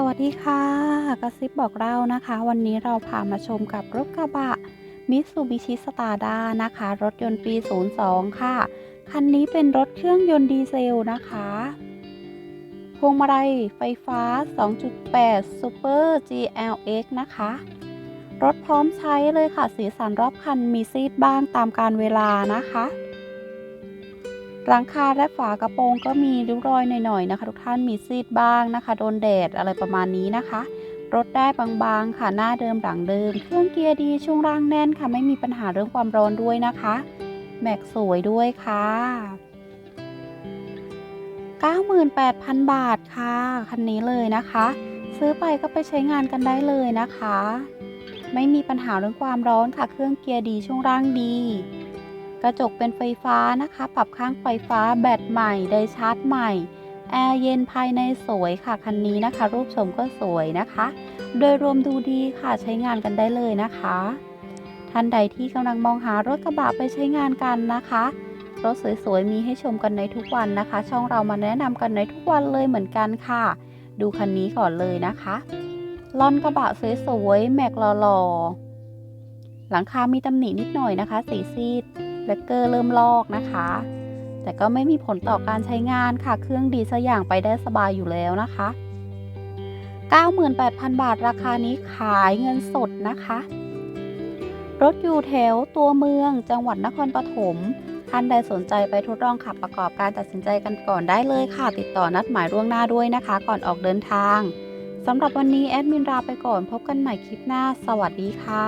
สวัสดีค่ะ กระซิบบอกเรานะคะ วันนี้เราพามาชมกับรถกระบะ Mitsubishi Stada นะคะ รถยนต์ปี 02 ค่ะ คันนี้เป็นรถเครื่องยนต์ดีเซลนะคะ พวงมาลัยไฟฟ้า 2.8 Super GLX นะคะ รถพร้อมใช้เลยค่ะ สีสันรอบคันมีซีดบ้างตามการเวลานะคะ หลังคาและฝากระโปรงก็มีริ้วรอยหน่อยๆนะคะ ทุกท่านมีซีดบ้างนะคะ โดนแดดอะไรประมาณนี้นะคะ รถได้บางๆค่ะหน้าเดิมหลังเดิม เครื่องเกียร์ดีช่วงล่างแน่นค่ะ ไม่มีปัญหาเรื่องความร้อนด้วยนะคะ แม็กสวยด้วยค่ะ 98,000 บาทค่ะ คันนี้เลยนะคะ ซื้อไปก็ไปใช้งานกันได้เลยนะคะ ไม่มีปัญหาเรื่องความร้อนค่ะ เครื่องเกียร์ดีช่วงล่างดี กระจกเป็นไฟฟ้านะคะ ปรับข้างไฟฟ้าแบตใหม่ ไดชาร์จใหม่ แอร์เย็นภายในสวยค่ะ คันนี้นะคะ รูปชมก็สวยนะคะ โดยรวมดูดีค่ะใช้งานกันได้เลยนะคะ ท่านใดที่กำลังมองหารถกระบะไปใช้งานกันนะคะรถสวยๆมีให้ชมกันในทุกวันนะคะ ช่องเรามาแนะนำกันในทุกวันเลยเหมือนกันค่ะ ดูคันนี้ก่อนเลยนะคะลอนกระบะสวยๆแม็กหล่อๆหลังคามีตำหนินิดหน่อยนะคะ สีซีด แบล็กเกอร์เริ่มลอกนะคะ แต่ก็ไม่มีผลต่อการใช้งานค่ะ เครื่องดีซะอย่างไปได้สบายอยู่แล้วนะคะ 98,000 บาทราคานี้ขายเงินสดนะคะ รถอยู่แถวตัวเมืองจังหวัดนครปฐมท่านใดสนใจไปทดลองขับประกอบการตัดสินใจกันก่อนได้เลยค่ะ ติดต่อนัดหมายล่วงหน้าด้วยนะคะ ก่อนออกเดินทางสำหรับวันนี้แอดมินลาไปก่อนพบกันใหม่คลิปหน้า สวัสดีค่ะ